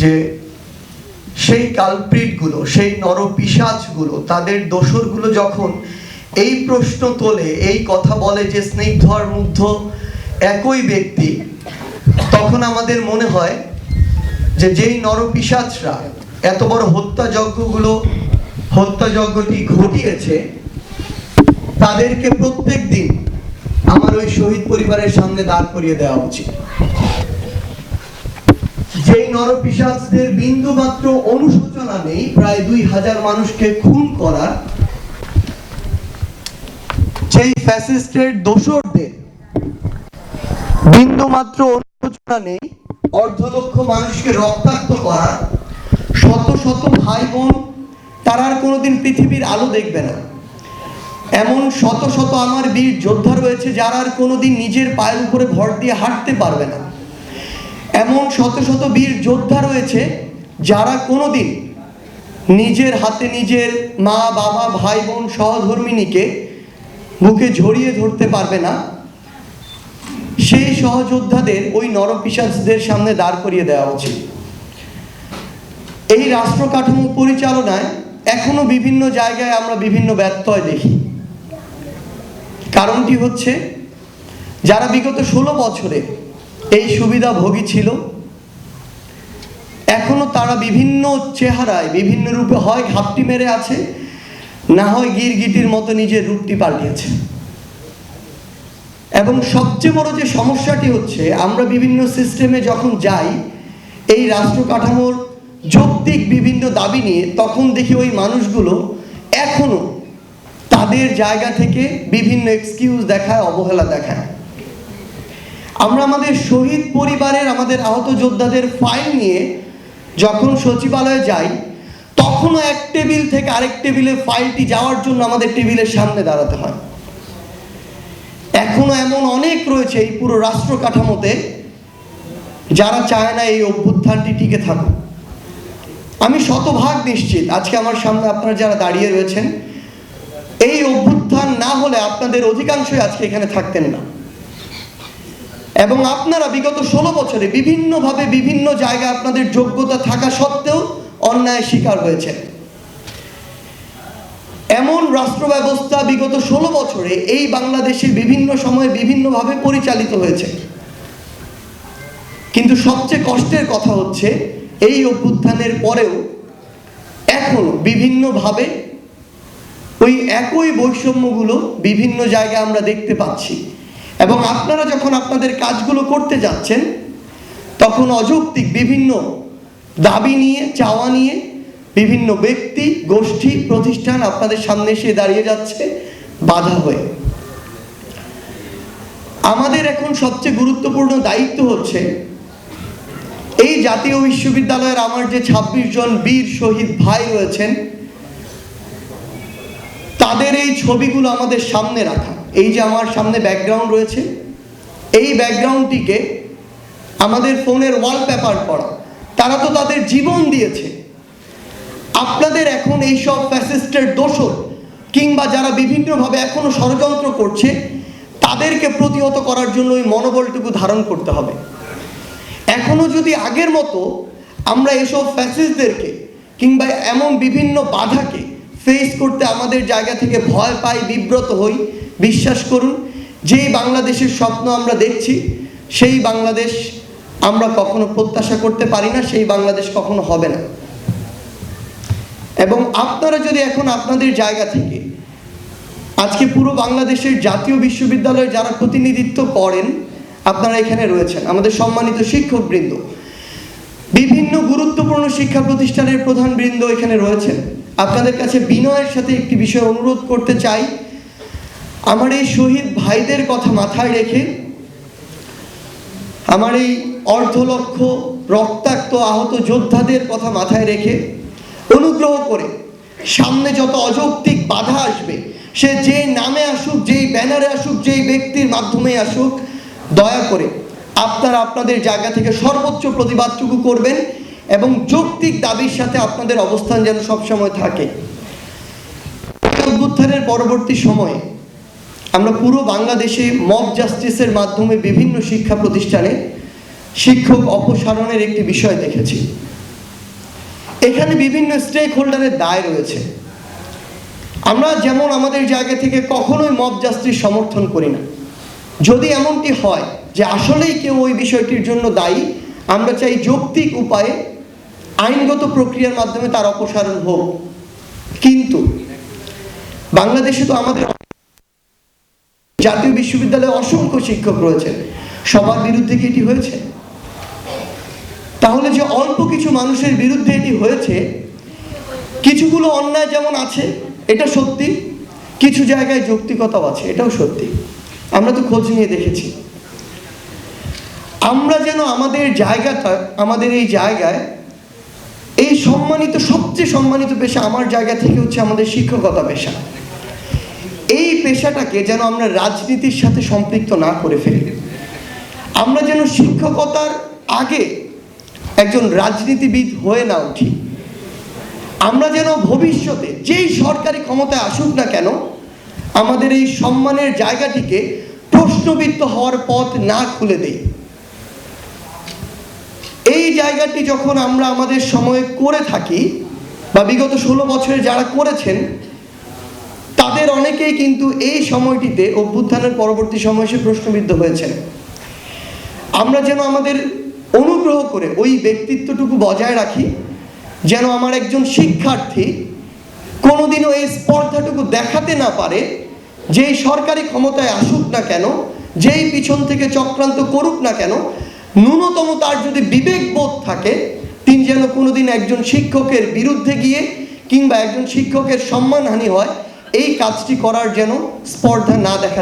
যে সেই কালপ্রিটগুলো, সেই নরপিসাজগুলো তাদের দোসরগুলো যখন এই প্রশ্ন তোলে, এই কথা বলে যে স্নিগ্ধ আর মুগ্ধ একই ব্যক্তি, তখন আমাদের মনে হয় যে যেই নরপিসাচরা এত বড় হত্যাযজ্ঞগুলো, হত্যাযজ্ঞটি ঘটিয়েছে, তাদেরকে প্রত্যেক দিন আমার ওই শহীদ পরিবারের সামনে দাঁড় করিয়ে দেওয়া উচিত। যেই নরপিসাচদের বিন্দু মাত্র অনুশোচনা নেই, প্রায় দুই হাজার মানুষকে খুন করা। সেই ফ্যাসিস্টের দোসরদের বিন্দু মাত্র অনুশোচনা নেই অর্ধ লক্ষ মানুষকে রক্তাক্ত করা। শত শত ভাই বোন তারা আর কোনোদিন পৃথিবীর আলো দেখবে না। এমন শত শত আমার বীর যোদ্ধা রয়েছে, যারা আর কোনোদিন নিজের পায়ের উপরে ভর দিয়ে হাঁটতে পারবে না। এমন শত শত বীর যোদ্ধা রয়েছে যারা কোনোদিন নিজের হাতে নিজের মা, বাবা, ভাই, বোন, সহধর্মিনীকে বুকে ঝরিয়ে ধরতে পারবে না। সেই সহযোদ্ধাদের ওই নরপিসাচদের সামনে দাঁড় করিয়ে দেওয়া উচিত। এই রাষ্ট্র কাঠামো পরিচালনায় এখনও বিভিন্ন জায়গায় আমরা বিভিন্ন ব্যত্যয় দেখি। কারণটি হচ্ছে, যারা বিগত ষোলো বছরে এই সুবিধা ভোগী ছিল। এখনও তারা বিভিন্ন চেহারায়, বিভিন্ন রূপে হয়, ঘাপটি মেরে আছে। না হয় গিরগিটির মতো নিজের রূপটি পাল্টিয়েছে। এবং সবচেয়ে বড় যে সমস্যাটি হচ্ছে, আমরা বিভিন্ন সিস্টেমে যখন যাই, এই রাষ্ট্র কাঠামোর যৌক্তিক বিভিন্ন দাবি নিয়ে, তখন দেখি ওই মানুষগুলো এখনও তাদের জায়গা থেকে বিভিন্ন এক্সকিউজ দেখায়, অবহেলা দেখায়। আমরা আমাদের শহীদ পরিবারের, আমাদের আহত যোদ্ধাদের ফাইল নিয়ে যখন সচিবালয়ে যাই, তখনও এক টেবিল থেকে আরেক টেবিলে ফাইলটি যাওয়ার জন্য আমাদের টেবিলের সামনে দাঁড়াতে হয়। এখনও এমন অনেক রয়েছে এই পুরো রাষ্ট্র কাঠামোতে যারা চায় না এই অভ্যুত্থানটি টিকে থাকুক। আমি শতভাগ নিশ্চিত, আজকে আমার সামনে আপনারা যারা দাঁড়িয়ে রয়েছেন, এই অভ্যুত্থান না হলে আপনাদের অধিকাংশই আজকে এখানে থাকতেন না। এবং আপনারা বিগত ষোলো বছরে বিভিন্নভাবে বিভিন্ন জায়গায় আপনাদের যোগ্যতা থাকা সত্ত্বেও অন্যায় শিকার হয়েছে এমন রাষ্ট্র ব্যবস্থা বিগত ষোলো বছরে এই বাংলাদেশে বিভিন্ন সময়ে বিভিন্নভাবে পরিচালিত হয়েছে। কিন্তু সবচেয়ে কষ্টের কথা হচ্ছে, এই অভ্যুত্থানের পরেও এখন বিভিন্নভাবে ওই একই বৈষম্যগুলো বিভিন্ন জায়গায় আমরা দেখতে পাচ্ছি। এবং আপনারা যখন আপনাদের কাজগুলো করতে যাচ্ছেন, তখন অযৌক্তিক বিভিন্ন দাবি নিয়ে, চাওয়া নিয়ে বিভিন্ন ব্যক্তি, গোষ্ঠী, প্রতিষ্ঠান আপনাদের সামনে এসে দাঁড়িয়ে যাচ্ছে, বাধা হয়ে। আমাদের এখন সবচেয়ে গুরুত্বপূর্ণ দায়িত্ব হচ্ছে, এই জাতীয় বিশ্ববিদ্যালয়ের আমার যে ছাব্বিশ জন বীর শহীদ ভাই রয়েছেন, তাদের এই ছবিগুলো আমাদের সামনে রাখা। এই যে আমার সামনে ব্যাকগ্রাউন্ড রয়েছে, এই ব্যাকগ্রাউন্ডটিকে আমাদের ফোনের ওয়ালপেপার করা তারা তো তাদের জীবন দিয়েছে। আপনাদের এখন এই সব ফ্যাসিস্টের দোষর কিংবা যারা বিভিন্নভাবে এখনও ষড়যন্ত্র করছে, তাদেরকে প্রতিহত করার জন্য ওই মনোবলটুকু ধারণ করতে হবে। এখনও যদি আগের মতো আমরা এসব ফ্যাসিস্টদেরকে কিংবা এমন বিভিন্ন বাধাকে ফেস করতে আমাদের জায়গা থেকে ভয় পাই, বিব্রত হই। বিশ্বাস করুন, যেই বাংলাদেশের স্বপ্ন আমরা দেখছি, সেই বাংলাদেশ আমরা কখনো প্রত্যাশা করতে পারি না, সেই বাংলাদেশ কখনো হবে না। এবং আপনারা যদি এখন আপনাদের জায়গা থেকে আজকে পুরো বাংলাদেশের জাতীয় বিশ্ববিদ্যালয়ে যারা প্রতিনিধিত্ব করেন, আপনারা এখানে রয়েছেন। আমাদের সম্মানিত শিক্ষকবৃন্দ। বিভিন্ন গুরুত্বপূর্ণ শিক্ষা প্রতিষ্ঠানের প্রধান বৃন্দ এখানে রয়েছেন। আপনাদের কাছে বিনয়ের সাথে একটি বিষয় অনুরোধ করতে চাই। আমার এই শহীদ ভাইদের কথা মাথায় রেখে আমার এই অর্ধলক্ষ, রক্তাক্ত আহত যোদ্ধাদের কথা মাথায় রেখে অনুগ্রহ করে সামনে যত অযৌক্তিক বাধা আসবে, সে যে নামে আসুক, যেই ব্যানারে আসুক, যেই ব্যক্তির মাধ্যমে আসুক, দয়া করে আপনারা আপনাদের জায়গা থেকে সর্বোচ্চ প্রতিবাদটুকু করবেন। এবং যৌক্তিক দাবির সাথে আপনাদের অবস্থান যেন সবসময় থাকে। অভ্যুত্থানের পরবর্তী সময়ে আমরা পুরো বাংলাদেশে মব জাস্টিসের মাধ্যমে বিভিন্ন শিক্ষা প্রতিষ্ঠানে শিক্ষক অপসারণের একটি বিষয় দেখেছি। এখানে বিভিন্ন স্টেক হোল্ডারের দায় রয়েছে। আমরা যেমন আমাদের জায়গা থেকে কখনোই মব জাস্টিস সমর্থন করি না। যদি এমনটি হয় যে আসলেই কেউ ওই বিষয়টির জন্য দায়ী, আমরা চাই যৌক্তিক উপায়ে আইনগত প্রক্রিয়ার মাধ্যমে তার অপসারণ হোক। কিন্তু বাংলাদেশে তো আমাদের জাতীয় বিশ্ববিদ্যালয়ে অসংখ্য শিক্ষক রয়েছেন। সবার বিরুদ্ধে কি এটি হয়েছে? তাহলে যে অল্প কিছু মানুষের বিরুদ্ধে এটি হয়েছে, কিছুগুলো অন্যায় যেমন আছে, এটা সত্যি, কিছু জায়গায় যৌক্তিকতাও আছে, এটাও সত্যি। আমরা তো খোঁজ নিয়ে দেখেছি। আমরা যেন আমাদের জায়গাটা, আমাদের এই জায়গায় এই সম্মানিত, সবচেয়ে সম্মানিত পেশা আমার জায়গা থেকে হচ্ছে আমাদের শিক্ষকতা পেশা। এই পেশাটাকে যেন আমরা রাজনীতির সাথে সম্পৃক্ত না করে ফেলি। আমরা যেন শিক্ষকতার আগে একজন রাজনীতিবিদ হয়ে না উঠি। আমরা যেন ভবিষ্যতে যেই সরকারি ক্ষমতায় আসুক না কেন, আমাদের এই সম্মানের জায়গাটিকে প্রশ্নবিদ্ধ হওয়ার পথ না খুলে দেই। এই জায়গাটি যখন আমরা আমাদের সময়ে করে থাকি, বা বিগত ষোলো বছরে যারা করেছেন, তাদের অনেকেই কিন্তু এই সময়টিতে অভ্যুত্থানের পরবর্তী সময় এসে প্রশ্নবিদ্ধ হয়েছেন। আমরা যেন আমাদের অনুগ্রহ করে ওই ব্যক্তিত্বটুকু বজায় রাখি, যেন আমার একজন শিক্ষার্থী কোনোদিনও এই স্পর্ধাটুকু দেখাতে না পারে, যেই সরকারি ক্ষমতায় আসুক না কেন, যেই পিছন থেকে চক্রান্ত করুক না কেন ন্যূনতম তার যদি বিবেকবোধ থাকে, তিনি যেন কোনোদিন একজন শিক্ষকের বিরুদ্ধে গিয়ে কিংবা একজন শিক্ষকের সম্মানহানি হয়, এই কাজটি করার যেন স্পর্ধা না দেখাতে